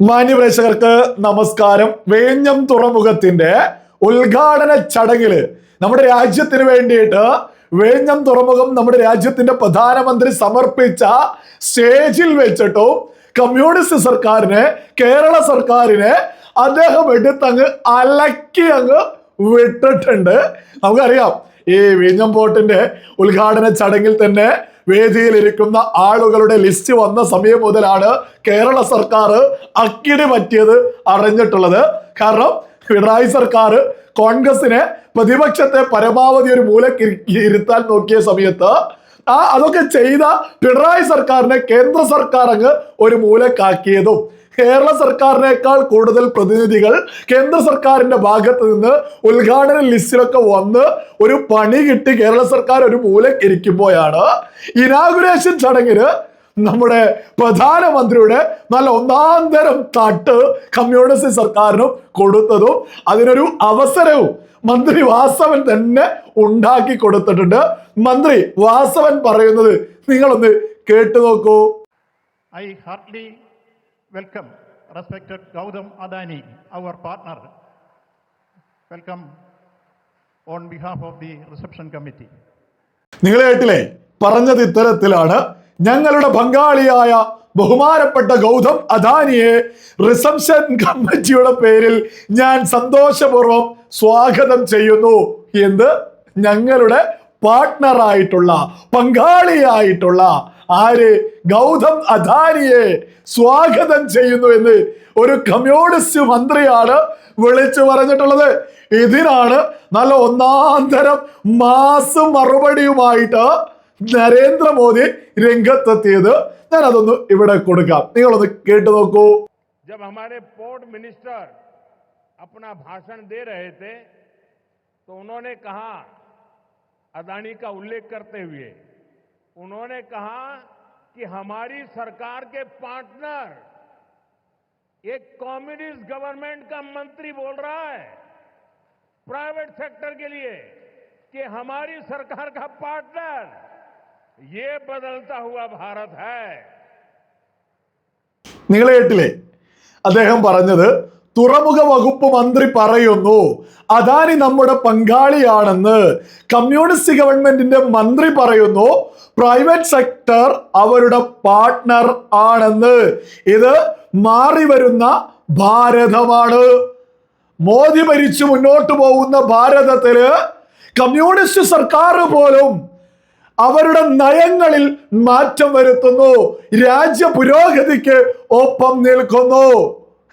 മാന്യപ്രേക്ഷകർക്ക് നമസ്കാരം. വേഞ്ഞം തുറമുഖത്തിന്റെ ഉദ്ഘാടന ചടങ്ങിൽ നമ്മുടെ രാജ്യത്തിന് വേണ്ടിയിട്ട് വേഞ്ഞം തുറമുഖം നമ്മുടെ രാജ്യത്തിന്റെ പ്രധാനമന്ത്രി സമർപ്പിച്ച സ്റ്റേജിൽ വെച്ചിട്ടും കമ്മ്യൂണിസ്റ്റ് സർക്കാരിനെ കേരള സർക്കാരിനെ അദ്ദേഹം എടുത്തങ്ങ് അലക്കി അങ്ങ് വിട്ടിട്ടുണ്ട്. നമുക്കറിയാം ഈ വിഴിഞ്ഞം പോർട്ടിന്റെ ഉദ്ഘാടന ചടങ്ങിൽ തന്നെ വേദിയിലിരിക്കുന്ന ആളുകളുടെ ലിസ്റ്റ് വന്ന സമയം മുതലാണ് കേരള സർക്കാർ അക്കിടി പറ്റിയത് അറിഞ്ഞിട്ടുള്ളത്. കാരണം പിണറായി സർക്കാർ കോൺഗ്രസിനെ പ്രതിപക്ഷത്തെ പരമാവധി ഒരു മൂലക്ക് ഇരുത്താൻ നോക്കിയ സമയത്ത് ആ അതൊക്കെ ചെയ്ത പിണറായി സർക്കാരിനെ കേന്ദ്ര സർക്കാർ അങ്ങ് ഒരു മൂലക്കാക്കിയതും. കേരള സർക്കാരിനേക്കാൾ കൂടുതൽ പ്രതിനിധികൾ കേന്ദ്ര സർക്കാരിന്റെ ഭാഗത്ത് നിന്ന് ഉദ്ഘാടന ലിസ്റ്റിലൊക്കെ വന്ന് ഒരു പണി കിട്ടി കേരള സർക്കാർ ഒരു മൂലക്കിരിക്കുമ്പോഴാണ് ഇനാഗുറേഷൻ ചടങ്ങിന് നമ്മുടെ പ്രധാനമന്ത്രിയുടെ നല്ല ഒന്നാം തരം തട്ട് കമ്മ്യൂണിസ്റ്റ് സർക്കാരിനും കൊടുത്തതും അതിനൊരു അവസരവും മന്ത്രി വാസവൻ തന്നെ ഉണ്ടാക്കി കൊടുത്തിട്ടുണ്ട്. മന്ത്രി വാസവൻ പറയുന്നത് നിങ്ങളൊന്ന് കേട്ടു നോക്കൂ. I heartily welcome respected Gautam Adani, our partner. Welcome on behalf of the reception committee. നിങ്ങൾ കേട്ടില്ലേ പറഞ്ഞത് ഇത്തരത്തിലാണ് ഞങ്ങളുടെ പങ്കാളിയായ ബഹുമാനപ്പെട്ട ഗൗതം അദാനിയെ റിസപ്ഷൻ കമ്മിറ്റിയുടെ പേരിൽ ഞാൻ സന്തോഷപൂർവം സ്വാഗതം ചെയ്യുന്നു എന്ന് ഞങ്ങളുടെ പാർട്ണറായിട്ടുള്ള പങ്കാളിയായിട്ടുള്ള ആര് ഗൗതം അദാനിയെ സ്വാഗതം ചെയ്യുന്നു എന്ന് ഒരു കമ്മ്യൂണിസ്റ്റ് മന്ത്രിയാണ് വിളിച്ചു പറഞ്ഞിട്ടുള്ളത് ഇതിനാണ് നല്ല ഒന്നാം തരം മാസ് മറുപടിയുമായിട്ട് നരേന്ദ്രമോദി രംഗത്തെത്തിയത് ഞാൻ അതൊന്ന് ഇവിടെ കൊടുക്കാം നിങ്ങളൊന്ന് കേട്ടു നോക്കൂ जब हमारे पोर्ट मिनिस्टर अपना भाषण दे रहे थे तो उन्होंने कहा अदानी का उल्लेख करते हुए उन्होंने कहा कि हमारी सरकार के पार्टनर एक कम्युनिस्ट गवर्नमेंट का मंत्री बोल रहा है प्राइवेट सेक्टर के लिए कि हमारी सरकार का पार्टनर ये बदलता हुआ भारत है നിങ്ങൾ കേട്ടില്ലേ അദ്ദേഹം പറഞ്ഞത് തുറമുഖ വകുപ്പ് മന്ത്രി പറയുന്നു അദാനി നമ്മുടെ പങ്കാളിയാണെന്ന് കമ്മ്യൂണിസ്റ്റ് ഗവൺമെന്റിന്റെ മന്ത്രി പറയുന്നു പ്രൈവറ്റ് സെക്ടർ അവരുടെ പാർട്ട്ണർ ആണെന്ന്. ഇത് മാറി വരുന്ന ഭാരതമാണ്. മോദി ഭരിച്ചു മുന്നോട്ട് പോകുന്ന ഭാരതത്തിൽ കമ്മ്യൂണിസ്റ്റ് സർക്കാർ പോലും അവരുടെ നയങ്ങളിൽ മാറ്റം വരുത്തുന്നു രാജ്യ പുരോഗതിക്ക് ഒപ്പം നിൽക്കുന്നു.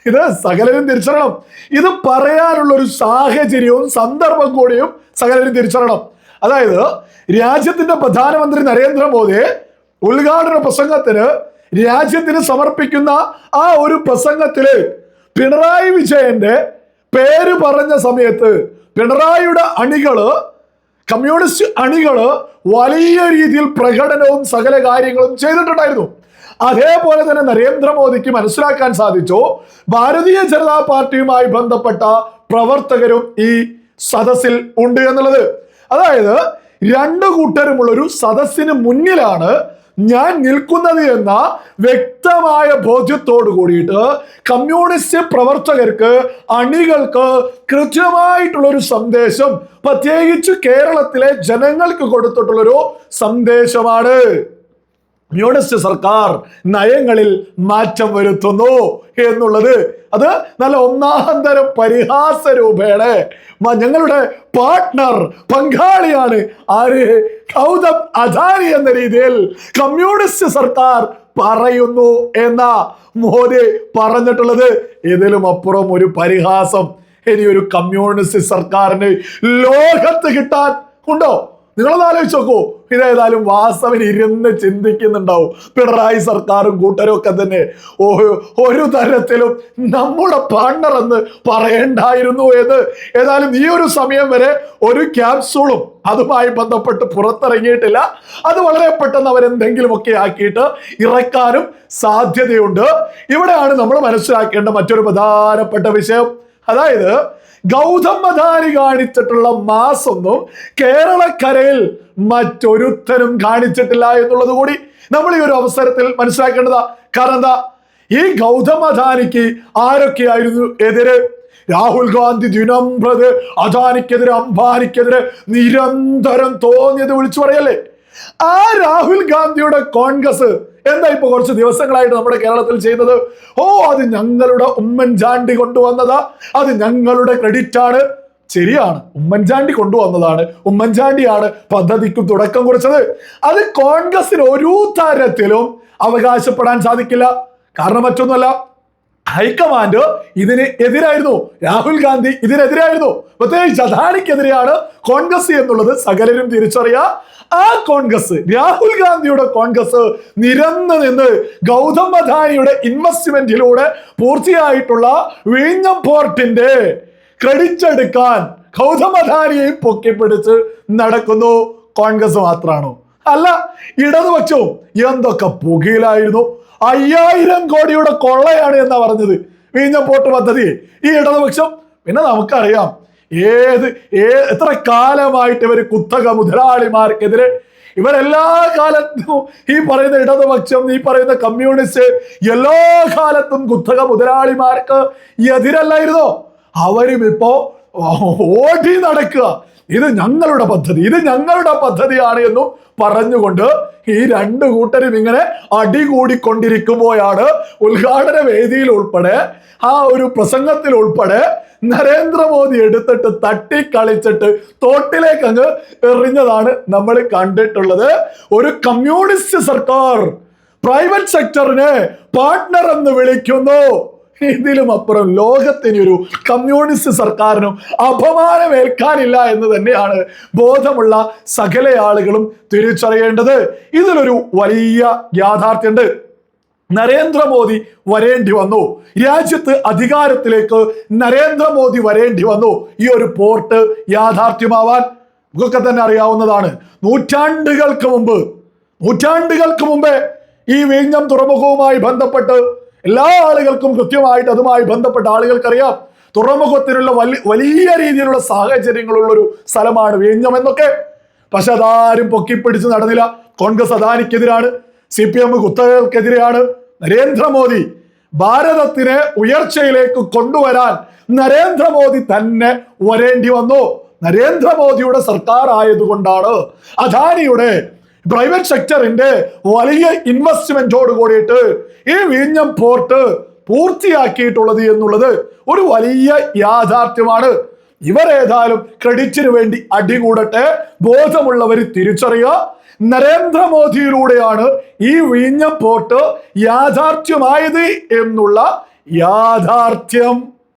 ഇത് സകലരും തിരിച്ചറിയണം. ഇത് പറയാനുള്ള ഒരു സാഹചര്യവും സന്ദർഭം കൂടിയും സകലരും തിരിച്ചറിയണം. അതായത് രാജ്യത്തിന്റെ പ്രധാനമന്ത്രി നരേന്ദ്രമോദി ഉദ്ഘാടന പ്രസംഗത്തിന് രാജ്യത്തിന് സമർപ്പിക്കുന്ന ആ ഒരു പ്രസംഗത്തിൽ പിണറായി വിജയന്റെ പേര് പറഞ്ഞ സമയത്ത് പിണറായിയുടെ അണികൾ കമ്മ്യൂണിസ്റ്റ് അണികൾ വലിയ രീതിയിൽ പ്രകടനവും സകല കാര്യങ്ങളും ചെയ്തിട്ടുണ്ടായിരുന്നു. അതേപോലെ തന്നെ നരേന്ദ്രമോദിക്ക് മനസ്സിലാക്കാൻ സാധിച്ചു. ഭാരതീയ ജനതാ പാർട്ടിയുമായി ബന്ധപ്പെട്ട പ്രവർത്തകരും ഈ സദസ്സിൽ ഉണ്ട് എന്നുള്ളത്. അതായത് രണ്ടു കൂട്ടരുമുള്ള ഒരു സദസ്സിന് മുന്നിലാണ് ഞാൻ നിൽക്കുന്നത് എന്ന വ്യക്തമായ ബോധ്യത്തോട് കൂടിയിട്ട് കമ്മ്യൂണിസ്റ്റ് പ്രവർത്തകർക്ക് അണികൾക്ക് കൃത്യമായിട്ടുള്ളൊരു സന്ദേശം പ്രത്യേകിച്ച് കേരളത്തിലെ ജനങ്ങൾക്ക് കൊടുത്തിട്ടുള്ളൊരു സന്ദേശമാണ്. കമ്മ്യൂണിസ്റ്റ് സർക്കാർ നയങ്ങളിൽ മാറ്റം വരുത്തുന്നു എന്നുള്ളത് അത് നല്ല ഒന്നാം തരം പരിഹാസ രൂപേണ. ഞങ്ങളുടെ പാർട്ട്ണർ പങ്കാളിയാണ് ആര്? ഗൗതം അദാനി എന്ന രീതിയിൽ കമ്മ്യൂണിസ്റ്റ് സർക്കാർ പറയുന്നു എന്ന മോദി പറഞ്ഞിട്ടുള്ളത്. ഇതിലും അപ്പുറം ഒരു പരിഹാസം. ഇനി ഒരു കമ്മ്യൂണിസ്റ്റ് സർക്കാരിന് ലോകത്ത് കിട്ടാൻ ഉണ്ടോ? നിങ്ങളൊന്ന് ആലോചിച്ച് നോക്കൂ. ഇതേതായാലും വാസവൻ ഇരുന്ന് ചിന്തിക്കുന്നുണ്ടാവും. പിണറായി സർക്കാരും കൂട്ടരും ഒക്കെ തന്നെ ഒരു തരത്തിലും നമ്മുടെ പാർട്ണർ എന്ന് പറയണ്ടായിരുന്നു എന്ന്. ഏതായാലും ഈ ഒരു സമയം വരെ ഒരു ക്യാപ്സൂളും അതുമായി ബന്ധപ്പെട്ട് പുറത്തിറങ്ങിയിട്ടില്ല. അത് വളരെ പെട്ടെന്ന് അവരെന്തെങ്കിലുമൊക്കെ ആക്കിയിട്ട് ഇറക്കാനും സാധ്യതയുണ്ട്. ഇവിടെയാണ് നമ്മൾ മനസ്സിലാക്കേണ്ട മറ്റൊരു പ്രധാനപ്പെട്ട വിഷയം. അതായത് ഗൗതമധാരി കാണിച്ചിട്ടുള്ള മാസൊന്നും കേരളക്കരയിൽ മറ്റൊരുത്തരും കാണിച്ചിട്ടില്ല എന്നുള്ളത് കൂടി നമ്മൾ ഈ ഒരു അവസരത്തിൽ മനസ്സിലാക്കേണ്ടതാ. കാരണം എന്താ? ഈ ഗൗതമധാനിക്ക് ആരൊക്കെയായിരുന്നു എതിര്? രാഹുൽ ഗാന്ധി ദിനം പ്രതി അദാനിക്കെതിരെ അംബാനിക്കെതിരെ നിരന്തരം തോന്നിയത് വിളിച്ചു പറയല്ലേ? ആ രാഹുൽ ഗാന്ധിയുടെ കോൺഗ്രസ് എന്താ ഇപ്പൊ കുറച്ച് ദിവസങ്ങളായിട്ട് നമ്മുടെ കേരളത്തിൽ ചെയ്യുന്നത്? ഓ അത് ഞങ്ങളുടെ ഉമ്മൻചാണ്ടി കൊണ്ടുവന്നതാ. അത് ഞങ്ങളുടെ ക്രെഡിറ്റ് ആണ്. ശരിയാണ്. ഉമ്മൻചാണ്ടി കൊണ്ടുവന്നതാണ്. ഉമ്മൻചാണ്ടിയാണ് പദ്ധതിക്ക് തുടക്കം കുറിച്ചത്. അത് കോൺഗ്രസിന് ഒരു തരത്തിലും അവകാശപ്പെടാൻ സാധിക്കില്ല. കാരണം മറ്റൊന്നുമല്ല ഹൈക്കമാൻഡ് ഇതിന് എതിരായിരുന്നു. രാഹുൽ ഗാന്ധി ഇതിനെതിരായിരുന്നു. പ്രത്യേകിച്ച് അദാനിക്കെതിരെയാണ് കോൺഗ്രസ് എന്നുള്ളത് സകലരും തിരിച്ചറിയാം. ആ കോൺഗ്രസ് രാഹുൽ ഗാന്ധിയുടെ കോൺഗ്രസ് നിരന്ന് നിന്ന് ഗൗതം അദാനിയുടെ ഇൻവെസ്റ്റ്മെന്റിലൂടെ പൂർത്തിയായിട്ടുള്ള വിഴിഞ്ഞം പോർട്ടിന്റെ ക്രെഡിറ്റ് എടുക്കാൻ ഗൗതം അദാനിയെ പൊക്കിപ്പിടിച്ച് നടക്കുന്നു. കോൺഗ്രസ് മാത്രമാണോ അല്ല ഇടതുപക്ഷവും എന്തൊക്കെ പുകയിലായിരുന്നു. അയ്യായിരം കോടിയുടെ കൊള്ളയാണ് എന്നാ പറഞ്ഞത്. വീഞ്ഞപ്പോട്ട് പദ്ധതി. ഈ ഇടതുപക്ഷം പിന്നെ നമുക്കറിയാം ഏത് ഏ എത്ര കാലമായിട്ട് ഇവർ കുത്തക മുതലാളിമാർക്കെതിരെ ഇവരെല്ലാ കാലത്തും ഈ പറയുന്ന ഇടതുപക്ഷം ഈ പറയുന്ന കമ്മ്യൂണിസ്റ്റ് എല്ലാ കാലത്തും കുത്തക മുതലാളിമാർക്ക് എതിരല്ലായിരുന്നോ? അവരും ഇപ്പോ ഓടി നടക്കുക. ഇത് ഞങ്ങളുടെ പദ്ധതി ഇത് ഞങ്ങളുടെ പദ്ധതിയാണ് എന്നും പറഞ്ഞുകൊണ്ട് ഈ രണ്ട് കൂട്ടരും ഇങ്ങനെ അടികൂടിക്കൊണ്ടിരിക്കുമ്പോഴാണ് ഉദ്ഘാടന വേദിയിൽ ഉൾപ്പെടെ ആ ഒരു പ്രസംഗത്തിൽ ഉൾപ്പെടെ നരേന്ദ്രമോദി എടുത്തിട്ട് തട്ടിക്കളിച്ചിട്ട് തോട്ടിലേക്ക് അങ്ങ് എറിഞ്ഞതാണ് നമ്മൾ കണ്ടിട്ടുള്ളത്. ഒരു കമ്മ്യൂണിസ്റ്റ് സർക്കാർ പ്രൈവറ്റ് സെക്ടറിനെ പാർട്ട്ണർ എന്ന് വിളിക്കുന്നു. ഇതിലും അപ്പുറം ലോകത്തിന് ഒരു കമ്മ്യൂണിസ്റ്റ് സർക്കാരിനും അപമാനമേൽക്കാനില്ല എന്ന് തന്നെയാണ് ബോധമുള്ള സകല ആളുകളും തിരിച്ചറിയേണ്ടത്. ഇതിലൊരു വലിയ യാഥാർത്ഥ്യമുണ്ട്. നരേന്ദ്രമോദി വരേണ്ടി വന്നു. രാജ്യത്ത് അധികാരത്തിലേക്ക് നരേന്ദ്രമോദി വരേണ്ടി വന്നു. ഈ ഒരു പോർട്ട് യാഥാർത്ഥ്യമാവാൻ നമുക്കൊക്കെ തന്നെ അറിയാവുന്നതാണ്. നൂറ്റാണ്ടുകൾക്ക് മുമ്പ് നൂറ്റാണ്ടുകൾക്ക് മുമ്പേ ഈ വിഴിഞ്ഞം തുറമുഖവുമായി ബന്ധപ്പെട്ട് എല്ലാ ആളുകൾക്കും കൃത്യമായിട്ട് അതുമായി ബന്ധപ്പെട്ട ആളുകൾക്കറിയാം. തുറമുഖത്തിനുള്ള വലിയ വലിയ രീതിയിലുള്ള സാഹചര്യങ്ങളുള്ള ഒരു സ്ഥലമാണ് വിഴിഞ്ഞം എന്നൊക്കെ. പക്ഷെ അതാരും പൊക്കിപ്പിടിച്ച് നടന്നില്ല. കോൺഗ്രസ് അദാനിക്കെതിരാണ്. സി പി എം കുത്തകൾക്കെതിരെയാണ് നരേന്ദ്രമോദി ഭാരതത്തിനെ ഉയർച്ചയിലേക്ക് കൊണ്ടുവരാൻ നരേന്ദ്രമോദി തന്നെ വരേണ്ടി വന്നു. നരേന്ദ്രമോദിയുടെ സർക്കാർ ആയതുകൊണ്ടാണ് അദാനിയുടെ പ്രൈവറ്റ് സെക്ടറിന്റെ വലിയ ഇൻവെസ്റ്റ്മെന്റോട് കൂടിയിട്ട് ഈ വിഴിഞ്ഞം പോർട്ട് പൂർത്തിയാക്കിയിട്ടുള്ളത് എന്നുള്ളത് ഒരു വലിയ യാഥാർത്ഥ്യമാണ്. ഇവരേതായാലും ക്രെഡിറ്റിന് വേണ്ടി അടികൂടട്ടെ ബോധമുള്ളവർ തിരിച്ചറിയുക. നരേന്ദ്രമോദിയിലൂടെയാണ് ഈ വിഴിഞ്ഞം പോർട്ട് യാഥാർത്ഥ്യമായത് എന്നുള്ള യാഥാർത്ഥ്യം.